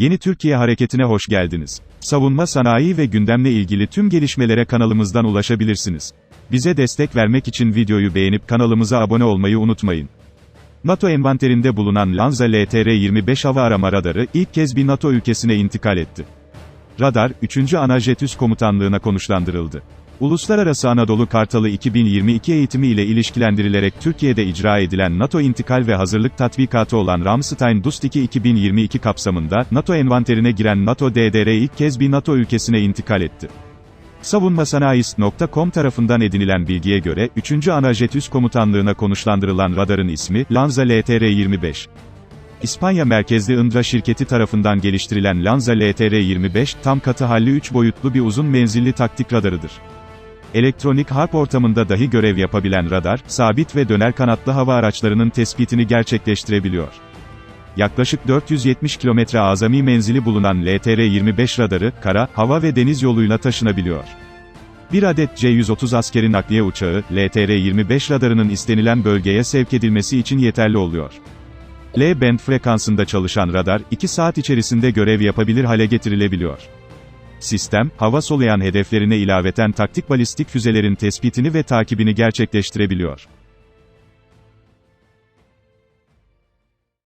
Yeni Türkiye Hareketi'ne hoş geldiniz. Savunma sanayi ve gündemle ilgili tüm gelişmelere kanalımızdan ulaşabilirsiniz. Bize destek vermek için videoyu beğenip kanalımıza abone olmayı unutmayın. NATO envanterinde bulunan Lanza LTR-25 hava arama radarı, ilk kez bir NATO ülkesine intikal etti. Radar, 3. Anajetüs Komutanlığı'na konuşlandırıldı. Uluslararası Anadolu Kartalı 2022 eğitimi ile ilişkilendirilerek Türkiye'de icra edilen NATO intikal ve hazırlık tatbikatı olan Ramstein Dust 2 2022 kapsamında, NATO envanterine giren NATO DDR ilk kez bir NATO ülkesine intikal etti. Savunmasanayist.com tarafından edinilen bilgiye göre, 3. Anajetüs Komutanlığı'na konuşlandırılan radarın ismi, Lanza LTR-25. İspanya merkezli Indra şirketi tarafından geliştirilen Lanza LTR-25, tam katı halli 3 boyutlu bir uzun menzilli taktik radarıdır. Elektronik harp ortamında dahi görev yapabilen radar, sabit ve döner kanatlı hava araçlarının tespitini gerçekleştirebiliyor. Yaklaşık 470 kilometre azami menzili bulunan LTR-25 radarı, kara, hava ve deniz yoluyla taşınabiliyor. Bir adet C-130 askeri nakliye uçağı, LTR-25 radarının istenilen bölgeye sevk edilmesi için yeterli oluyor. L-band frekansında çalışan radar, 2 saat içerisinde görev yapabilir hale getirilebiliyor. Sistem, hava soluyan hedeflerine ilaveten taktik balistik füzelerin tespitini ve takibini gerçekleştirebiliyor.